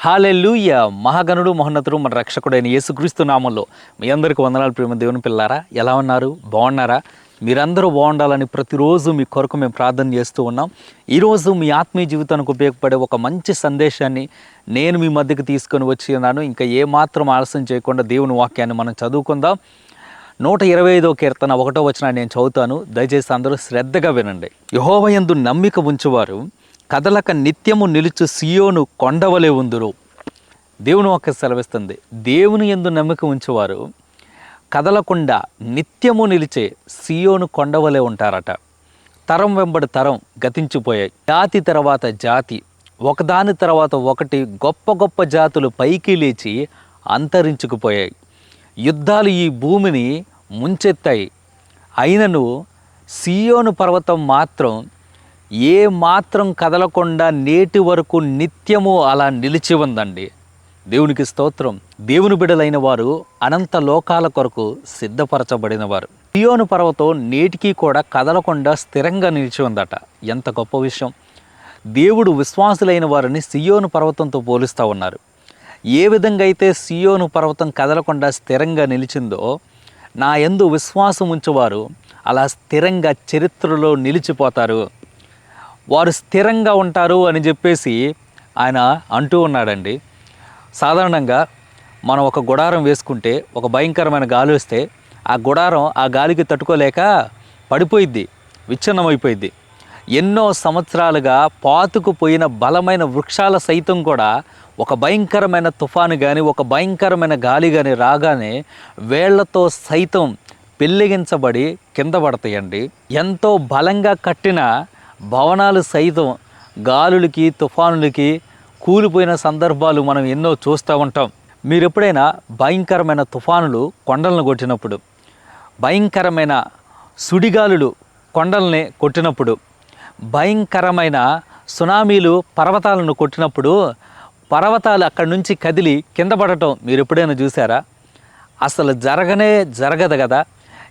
Hallelujah మహాగణుడు మహోన్నతుడు మన రక్షకుడైన యేసుక్రీస్తు నామంలో మీ అందరికీ వందనాలు ప్రేమ దేవుని పిల్లారా. ఎలా ఉన్నారు? బాగున్నారా? మీరందరూ బాగుండాలని ప్రతిరోజు మీ కొరకు మేము ప్రార్థన చేస్తూ ఉన్నాం. ఈరోజు మీ ఆత్మీయ జీవితానికి ఉపయోగపడే ఒక మంచి సందేశాన్ని నేను మీ మధ్యకి తీసుకొని వచ్చి ఉన్నాను. ఇంకా ఏమాత్రం ఆలస్యం చేయకుండా దేవుని వాక్యాన్ని మనం చదువుకుందాం. నూట ఇరవై ఐదో కీర్తన ఒకటో వచ్చిన నేను చదువుతాను. దయచేసి అందరూ శ్రద్ధగా వినండి. యహోవయందు నమ్మిక ఉంచువారు. కదలక నిత్యము నిలుచు సియోను కొండవలే ఉందురు. దేవుని ఒక సెలవిస్తుంది. దేవుని ఎందు నమ్మిక ఉంచేవారు కదలకుండా నిత్యము నిలిచే సియోను కొండవలే ఉంటారట. తరం వెంబడి తరం గతించిపోయాయి. జాతి తర్వాత జాతి ఒకదాని తర్వాత ఒకటి గొప్ప గొప్ప జాతులు పైకి లేచి అంతరించుకుపోయాయి. యుద్ధాలు ఈ భూమిని ముంచెత్తాయి. అయినను సియోను పర్వతం మాత్రం ఏ మాత్రం కదలకుండా నేటి వరకు నిత్యము అలా నిలిచి ఉందండి. దేవునికి స్తోత్రం. దేవుని బిడలైన వారు అనంత లోకాల కొరకు సిద్ధపరచబడిన వారు సియోను పర్వతం నేటికి కూడా కదలకుండా స్థిరంగా నిలిచి ఉందట. ఎంత గొప్ప విషయం. దేవుడు విశ్వాసులైన వారిని సియోను పర్వతంతో పోలుస్తూ ఉన్నారు. ఏ విధంగా అయితే సియోను పర్వతం కదలకుండా స్థిరంగా నిలిచిందో నా ఎందు విశ్వాసం ఉంచేవారు అలా స్థిరంగా చరిత్రలో నిలిచిపోతారు. వారు స్థిరంగా ఉంటారు అని చెప్పేసి ఆయన అంటూ ఉన్నాడండి. సాధారణంగా మనం ఒక గుడారం వేసుకుంటే ఒక భయంకరమైన గాలి వస్తే ఆ గుడారం ఆ గాలికి తట్టుకోలేక పడిపోయిద్ది విచ్ఛిన్నమైపోయిద్ది. ఎన్నో సంవత్సరాలుగా పాతుకుపోయిన బలమైన వృక్షాల సైతం కూడా ఒక భయంకరమైన తుఫాను కానీ ఒక భయంకరమైన గాలి కానీ రాగానే వేళ్ళతో సైతం పెళ్ళగించబడి కింద పడతాయండి. ఎంతో బలంగా కట్టిన భవనాలు సైతం గాలులకి తుఫానులకి కూలిపోయిన సందర్భాలు మనం ఎన్నో చూస్తూ ఉంటాం. మీరు ఎప్పుడైనా భయంకరమైన తుఫానులు కొండలను కొట్టినప్పుడు భయంకరమైన సుడిగాలులు కొండల్ని కొట్టినప్పుడు భయంకరమైన సునామీలు పర్వతాలను కొట్టినప్పుడు పర్వతాలు అక్కడి నుంచి కదిలి కింద పడటం మీరు ఎప్పుడైనా చూసారా? అసలు జరగనే జరగదు కదా.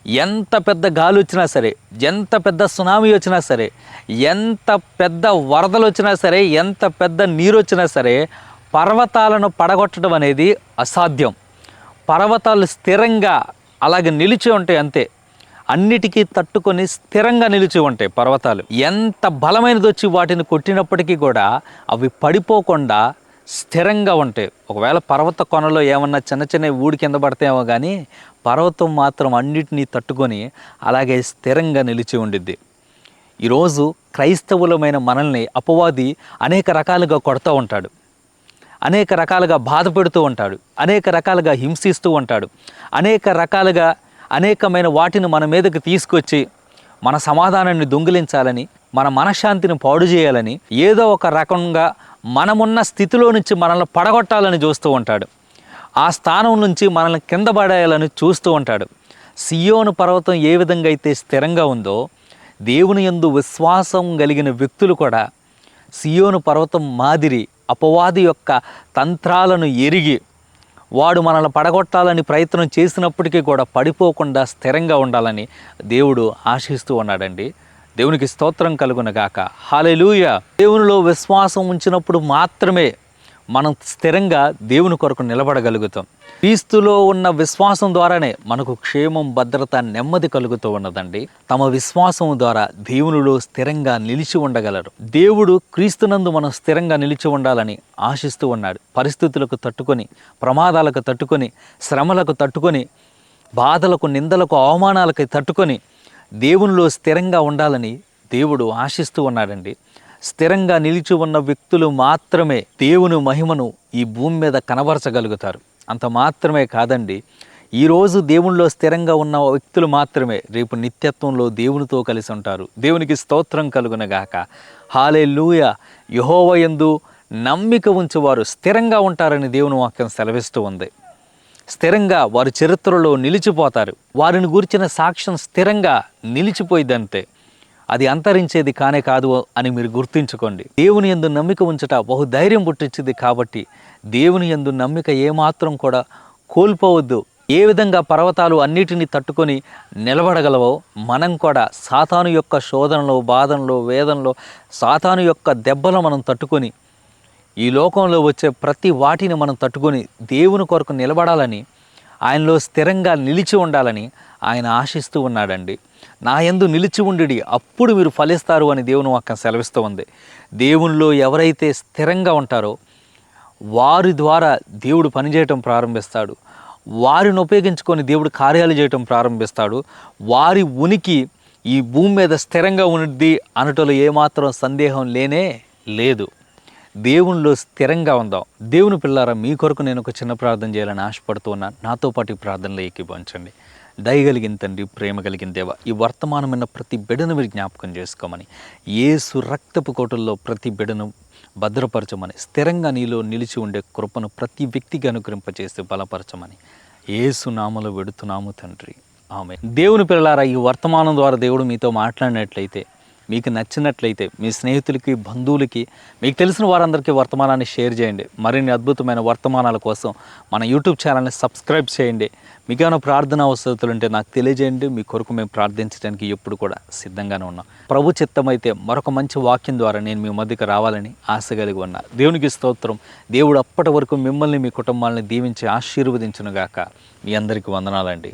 ఎంత పెద్ద గాలి వచ్చినా సరే ఎంత పెద్ద సునామీ వచ్చినా సరే ఎంత పెద్ద వరదలు వచ్చినా సరే ఎంత పెద్ద నీరు వచ్చినా సరే పర్వతాలను పడగొట్టడం అనేది అసాధ్యం. పర్వతాలు స్థిరంగా అలాగే నిలిచి ఉంటాయి అంతే. అన్నిటికీ తట్టుకొని స్థిరంగా నిలిచి ఉంటాయి పర్వతాలు. ఎంత బలమైనది వచ్చి వాటిని కొట్టినప్పటికీ కూడా అవి పడిపోకుండా స్థిరంగా ఉంటాయి ఒకవేళ పర్వత కొనలో ఏమన్నా చిన్న చిన్న ఊడి కింద పడతాయేమో కానీ పర్వతం మాత్రం అన్నిటినీ తట్టుకొని అలాగే స్థిరంగా నిలిచి ఉండిద్ది. ఈరోజు క్రైస్తవులమైన మనల్ని అపవాది అనేక రకాలుగా కొడుతూ ఉంటాడు. అనేక రకాలుగా బాధ పెడుతూ ఉంటాడు. అనేక రకాలుగా హింసిస్తూ ఉంటాడు. అనేక రకాలుగా అనేకమైన వాటిని మన మీదకి తీసుకొచ్చి మన సమాధానాన్ని దొంగిలించాలని మన మనశ్శాంతిని పాడు చేయాలని ఏదో ఒక రకంగా మనమున్న స్థితిలో నుంచి మనల్ని పడగొట్టాలని చూస్తూ ఉంటాడు. ఆ స్థానం నుంచి మనల్ని కింద పడేయాలని చూస్తూ ఉంటాడు. సియోను పర్వతం ఏ విధంగా అయితే స్థిరంగా ఉందో దేవుని యందు విశ్వాసం కలిగిన వ్యక్తులు కూడా సియోను పర్వతం మాదిరి అపవాది యొక్క తంత్రాలను ఎరిగి వాడు మనల్ని పడగొట్టాలని ప్రయత్నం చేసినప్పటికీ కూడా పడిపోకుండా స్థిరంగా ఉండాలని దేవుడు ఆశిస్తూ ఉన్నాడండి. దేవునికి స్తోత్రం కలుగునగాక. హాలెలూయ దేవునిలో విశ్వాసం ఉంచినప్పుడు మాత్రమే మనం స్థిరంగా దేవుని కొరకు నిలబడగలుగుతాం. క్రీస్తులో ఉన్న విశ్వాసం ద్వారానే మనకు క్షేమం భద్రత నెమ్మది కలుగుతూ ఉన్నదండి. తమ విశ్వాసం ద్వారా దేవునిలో స్థిరంగా నిలిచి ఉండగలరు. దేవుడు క్రీస్తునందు మనం స్థిరంగా నిలిచి ఉండాలని ఆశిస్తూ ఉన్నాడు. పరిస్థితులకు తట్టుకొని ప్రమాదాలకు తట్టుకొని శ్రమలకు తట్టుకొని బాధలకు నిందలకు అవమానాలకు తట్టుకొని దేవునిలో స్థిరంగా ఉండాలని దేవుడు ఆశిస్తూ ఉన్నాడండి. స్థిరంగా నిలిచి ఉన్న వ్యక్తులు మాత్రమే దేవుని మహిమను ఈ భూమి మీద కనబరచగలుగుతారు. అంత మాత్రమే కాదండి. ఈరోజు దేవునిలో స్థిరంగా ఉన్న వ్యక్తులు మాత్రమే రేపు నిత్యత్వంలో దేవునితో కలిసి ఉంటారు. దేవునికి స్తోత్రం కలుగునగాక. హాలే లూయ యహోవయందు నమ్మిక ఉంచేవారు స్థిరంగా ఉంటారని దేవుని వాక్యం సెలవిస్తూ ఉంది. స్థిరంగా వారి చరిత్రలో నిలిచిపోతారు. వారిని గురించిన సాక్ష్యం స్థిరంగా నిలిచిపోయిందంతే. అది అంతరించేది కానే కాదు అని మీరు గుర్తుంచుకోండి. దేవుని ఎందు నమ్మిక ఉంచట బహు ధైర్యం పుట్టించింది కాబట్టి దేవుని ఎందు నమ్మిక ఏమాత్రం కూడా కోల్పోవద్దు. ఏ విధంగా పర్వతాలు అన్నిటినీ తట్టుకొని నిలబడగలవో మనం కూడా సాతాను యొక్క శోధనలో బాధనలో వేదనలో సాతాను యొక్క దెబ్బలో మనం తట్టుకొని ఈ లోకంలో వచ్చే ప్రతి వాటిని మనం తట్టుకొని దేవుని కొరకు నిలబడాలని ఆయనలో స్థిరంగా నిలిచి ఉండాలని ఆయన ఆశిస్తూ ఉన్నాడండి. నా యందు నిలిచి ఉండి అప్పుడు మీరు ఫలిస్తారు అని దేవుని వాక్యం సెలవిస్తూ ఉంది. దేవునిలో ఎవరైతే స్థిరంగా ఉంటారో వారి ద్వారా దేవుడు పనిచేయటం ప్రారంభిస్తాడు. వారిని ఉపయోగించుకొని దేవుడు కార్యాలు చేయటం ప్రారంభిస్తాడు. వారి ఉనికి ఈ భూమి మీద స్థిరంగా ఉన్నది అనటంలో ఏమాత్రం సందేహం లేనే లేదు. దేవునిలో స్థిరంగా ఉందాం. దేవుని పిల్లారా మీ కొరకు నేను ఒక చిన్న ప్రార్థన చేయాలని ఆశపడుతూ ఉన్నాను. నాతో పాటు ఈ ప్రార్థనలో ఏకీభవించండి. దయగలిగిన తండ్రి ప్రేమ కలిగిన దేవ ఈ వర్తమానమైన ప్రతి బిడను మీరు జ్ఞాపకం చేసుకోమని ఏసు రక్తపు కోటల్లో ప్రతి బిడను భద్రపరచమని స్థిరంగా నీలో నిలిచి ఉండే కృపను ప్రతి వ్యక్తికి అనుగ్రహింపచేసి బలపరచమని ఏసు నామలో వెడుతున్నాము తండ్రి. ఆమె దేవుని పిల్లలారా ఈ వర్తమానం ద్వారా దేవుడు మీతో మాట్లాడినట్లయితే మీకు నచ్చినట్లయితే మీ స్నేహితులకి బంధువులకి మీకు తెలిసిన వారందరికీ వర్తమానాన్ని షేర్ చేయండి. మరిన్ని అద్భుతమైన వర్తమానాల కోసం మన యూట్యూబ్ ఛానల్ని సబ్స్క్రైబ్ చేయండి. మీకు ఏమైనా ప్రార్థన అవసరతలు ఉంటే నాకు తెలియజేయండి. మీ కొరకు మేము ప్రార్థించడానికి ఎప్పుడు కూడా సిద్ధంగానే ఉన్నాం. ప్రభు చిత్తమైతే మరొక మంచి వాక్యం ద్వారా నేను మీ మధ్యకి రావాలని ఆశ కలిగి ఉన్నా. దేవునికి స్తోత్రం. దేవుడు అప్పటి వరకు మిమ్మల్ని మీ కుటుంబాలని దీవించి ఆశీర్వదించునుగాక. మీ అందరికీ వందనాలండి.